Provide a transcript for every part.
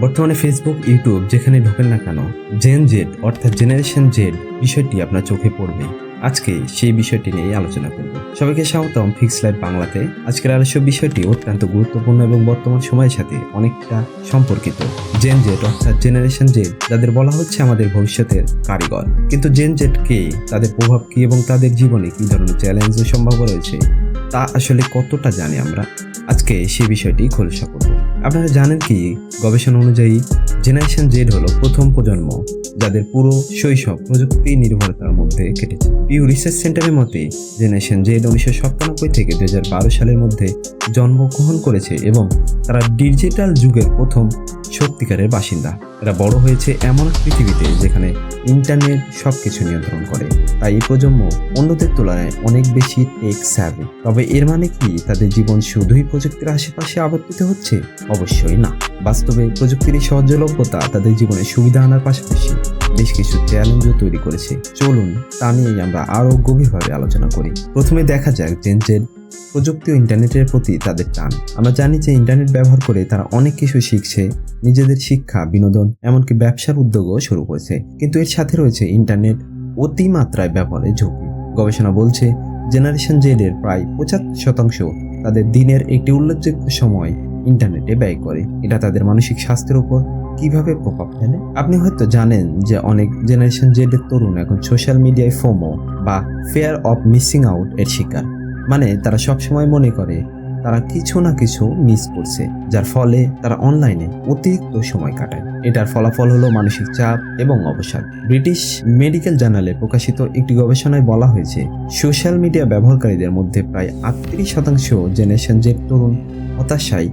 বর্তমানে Facebook YouTube যেখানে ঢোকেন না কেন জেন জেড অর্থাৎ জেনারেশন জেড বিষয়টি আপনার চোখে পড়বে। আজকে সেই বিষয়টি নিয়ে আলোচনা করব। সবাইকে স্বাগতম ফিক্স লাইভ বাংলাতে। আজকের আলোচ্য বিষয়টি অত্যন্ত গুরুত্বপূর্ণ এবং বর্তমান সময়ের সাথে অনেকটা সম্পর্কিত। জেন জেড অর্থাৎ জেনারেশন জেড যাদের বলা হচ্ছে আমাদের ভবিষ্যতের কারিগর। কিন্তু জেন জেড কে তাদের প্রভাব কি এবং তাদের জীবনে কি ধরনের চ্যালেঞ্জ ও রয়েছে তা আসলে কতটা জানি আমরা, আজকে সেই বিষয়টি খোলসা করব। আপনারা জানেন কি, গবেষণা অনুযায়ী জেনারেশন জেড হলো প্রথম প্রজন্ম যাদের পুরো শৈশব প্রযুক্তি নির্ভরতার মধ্যে কেটেছে। পিউ রিসার্চ সেন্টারের মতে, জেনারেশন জেড উনিশশো সাতানব্বই থেকে দু হাজার বারো সালের মধ্যে জন্মগ্রহণ করেছে এবং তারা ডিজিটাল যুগের প্রথম সত্যিকারের বাসিন্দা। এরা বড় হয়েছে এমন পৃথিবীতে যেখানে ইন্টারনেট সব কিছু নিয়ন্ত্রণ করে। তাই এই প্রজন্ম অন্যদের তুলনায় অনেক বেশি টেক স্যাভি তবে এর মানে কি, তাদের জীবন শুধুই প্রযুক্তির আশেপাশে আবর্তিত হচ্ছে? অবশ্যই না। বাস্তবে প্রযুক্তির এই সহজলভ্যতা তাদের জীবনে সুবিধা আনার পাশাপাশি বেশ কিছু চ্যালেঞ্জও তৈরি করেছে। চলুন তা নিয়েই আমরা আরও গভীরভাবে আলোচনা করি। প্রথমে দেখা যাক জেনজেন প্রযুক্তি ও ইন্টারনেটের প্রতি তাদের টান। আমরা জানি যে ইন্টারনেট ব্যবহার করে তারা অনেক কিছু শিখছে, নিজেদের শিক্ষা, বিনোদন, এমনকি ব্যবসার উদ্যোগও শুরু করেছে। কিন্তু এর সাথে রয়েছে ইন্টারনেট অতিমাত্রায় ব্যবহারের ঝুঁকি। গবেষণা বলছে, জেনারেশন জেডের প্রায় পঁচাত্তর শতাংশ তাদের দিনের একটি উল্লেখযোগ্য সময় ইন্টারনেটে ব্যয় করে। এটা তাদের মানসিক স্বাস্থ্যের উপর কীভাবে প্রভাব ফেলে? আপনি হয়তো জানেন যে অনেক জেনারেশন জেডের তরুণ এখন সোশ্যাল মিডিয়ায় ফোমো বা ফেয়ার অফ মিসিং আউট এর শিকার। মানে তারা সবসময় মনে করে, তারা কিছু না কিছু মিস করছে, যার ফলে তারা অনলাইনে অতিরিক্ত সময় কাটায়। এটার ফলাফল হলো মানসিক চাপ এবং অবসাদ। ব্রিটিশ মেডিকেল জার্নালে প্রকাশিত একটি গবেষণায় বলা হয়েছে, সোশ্যাল মিডিয়া ব্যবহারকারীদের মধ্যে প্রায় আটত্রিশ শতাংশ জেনারেশন জেড তরুণ হতাশায়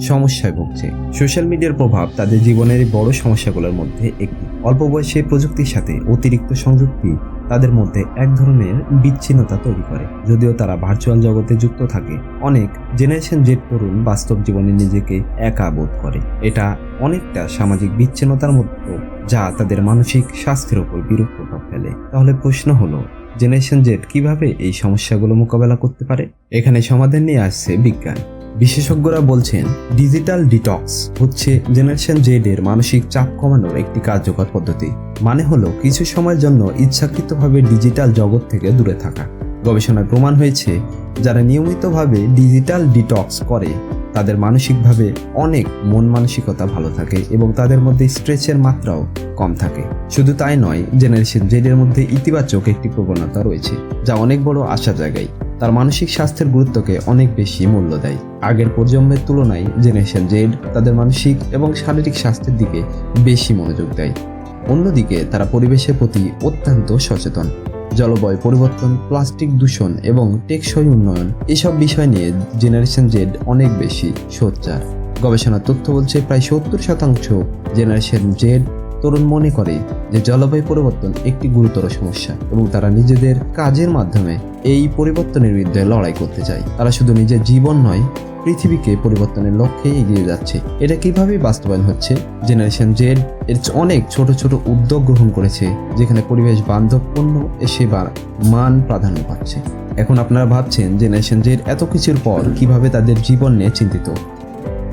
সমস্যায় ভুগছে। সোশ্যাল মিডিয়ার প্রভাব তাদের জীবনের বড় সমস্যাগুলোর মধ্যে একটি। অল্প বয়সে প্রযুক্তির সাথে অতিরিক্ত সংযুক্তি তাদের মধ্যে এক ধরনের বিচ্ছিন্নতা তৈরি করে, যদিও তারা ভার্চুয়াল জগতে যুক্ত থাকে। অনেক জেনারেশন জেড তরুণ বাস্তব জীবনে নিজেকে একা বোধ করে। এটা অনেকটা সামাজিক বিচ্ছিন্নতার মতো যা তাদের মানসিক স্বাস্থ্যের উপর বিরূপ প্রভাব ফেলে। তাহলে প্রশ্ন হলো জেনারেশন জেড কীভাবে এই সমস্যাগুলো মোকাবেলা করতে পারে? এখানে সমাধান নিয়ে আসছে বিজ্ঞান। বিশেষজ্ঞরা বলছেন ডিজিটাল ডিটক্স হচ্ছে জেনারেশন জেড এর মানসিক চাপ কমানোর একটি কার্যকর পদ্ধতি। মানে হলো কিছু সময়ের জন্য ইচ্ছাকৃতভাবে ডিজিটাল জগৎ থেকে দূরে থাকা। গবেষণায় প্রমাণ হয়েছে, যারা নিয়মিতভাবে ডিজিটাল ডিটক্স করে, তাদের মানসিকভাবে অনেক মন মানসিকতা ভালো থাকে এবং তাদের মধ্যে স্ট্রেসের মাত্রাও কম থাকে। শুধু তাই নয়, জেনারেশন জেডের মধ্যে ইতিবাচক একটি প্রবণতা রয়েছে, যা অনেক বড় আশা জায়গায় তার মানসিক স্বাস্থ্যের গুরুত্বকে অনেক বেশি মূল্য দেয়। আগের প্রজন্মের তুলনায় জেনারেশন জেড তাদের মানসিক এবং শারীরিক স্বাস্থ্যের দিকে বেশি মনোযোগ দেয়। অন্যদিকে তারা পরিবেশের প্রতি অত্যন্ত সচেতন। জলবায়ু পরিবর্তন, প্লাস্টিক দূষণ এবং টেকসই উন্নয়ন এসব বিষয় নিয়ে জেনারেশন জেড অনেক বেশি সোচ্চার। গবেষণার তথ্য বলছে প্রায় সত্তর শতাংশ জেনারেশন জেড তরুণ মনে করে যে জলবায়ু পরিবর্তন একটি গুরুতর সমস্যা এবং তারা নিজেদের কাজের মাধ্যমে এই পরিবর্তনের বিরুদ্ধে লড়াই করতে চায়। তারা শুধু নিজের জীবন নয় পৃথিবীকে পরিবর্তনের লক্ষ্যে এগিয়ে যাচ্ছে। এটা কীভাবে বাস্তবায়ন হচ্ছে? জেনারেশন জেড এর অনেক ছোট ছোট উদ্যোগ গ্রহণ করেছে, যেখানে পরিবেশ বান্ধব পণ্য সেবার মান প্রাধান্য পাচ্ছে। এখন আপনারা ভাবছেন জেনারেশন জেড এত কিছুর পর কীভাবে তাদের জীবন নিয়ে চিন্তিত?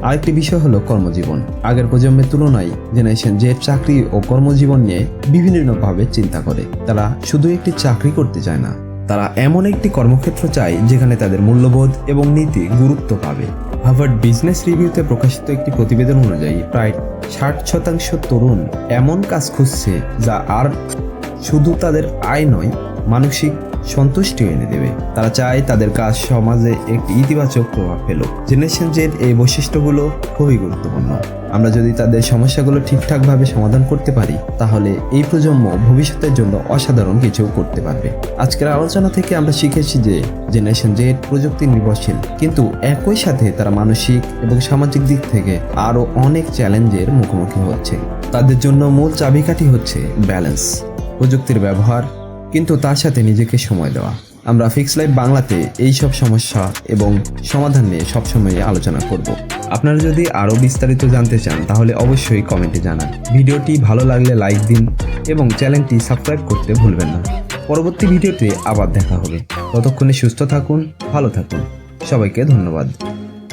আরেকটি বিষয় হলো কর্মজীবন। আগের প্রজন্মের তুলনায় জেনারেশন জেড চাকরি ও কর্মজীবন নিয়ে বিভিন্নভাবে চিন্তা করে। তারা শুধু একটি চাকরি করতে চায় না তারা এমন একটি কর্মক্ষেত্র চায় যেখানে তাদের মূল্যবোধ এবং নীতি গুরুত্ব পাবে। হার্ভার্ড বিজনেস রিভিউতে প্রকাশিত একটি প্রতিবেদন অনুযায়ী প্রায় ষাট শতাংশ তরুণ এমন কাজ খুঁজছে যা আর শুধু তাদের আয় নয় মানসিক সন্তুষ্টি এনে দেবে। তারা চায় তাদের কাজ সমাজে একটি ইতিবাচক প্রভাব ফেলুক। জেনারেশন জেড এই বৈশিষ্ট্যগুলো খুবই গুরুত্বপূর্ণ। আমরা যদি তাদের সমস্যাগুলো ঠিকঠাকভাবে সমাধান করতে পারি, তাহলে এই প্রজন্ম ভবিষ্যতের জন্য অসাধারণ কিছু করতে পারবে। আজকের আলোচনা থেকে আমরা শিখেছি যে জেনারেশন জেড প্রযুক্তি নির্ভরশীল, কিন্তু একই সাথে তারা মানসিক এবং সামাজিক দিক থেকে আরও অনেক চ্যালেঞ্জের মুখোমুখি হচ্ছে। তাদের জন্য মূল চাবিকাঠি হচ্ছে ব্যালেন্স। প্রযুক্তির ব্যবহার কিন্তু তার সাথে নিজেকে সময় দেওয়া। আমরা ফিক্স লাইফ বাংলাতে এই সব সমস্যা এবং সমাধান নিয়ে সবসময় আলোচনা করব। আপনারা যদি আরও বিস্তারিত জানতে চান, তাহলে অবশ্যই কমেন্টে জানান। ভিডিওটি ভালো লাগলে লাইক দিন এবং চ্যানেলটি সাবস্ক্রাইব করতে ভুলবেন না। পরবর্তী ভিডিওতে আবার দেখা হবে। ততক্ষণে সুস্থ থাকুন, ভালো থাকুন। সবাইকে ধন্যবাদ।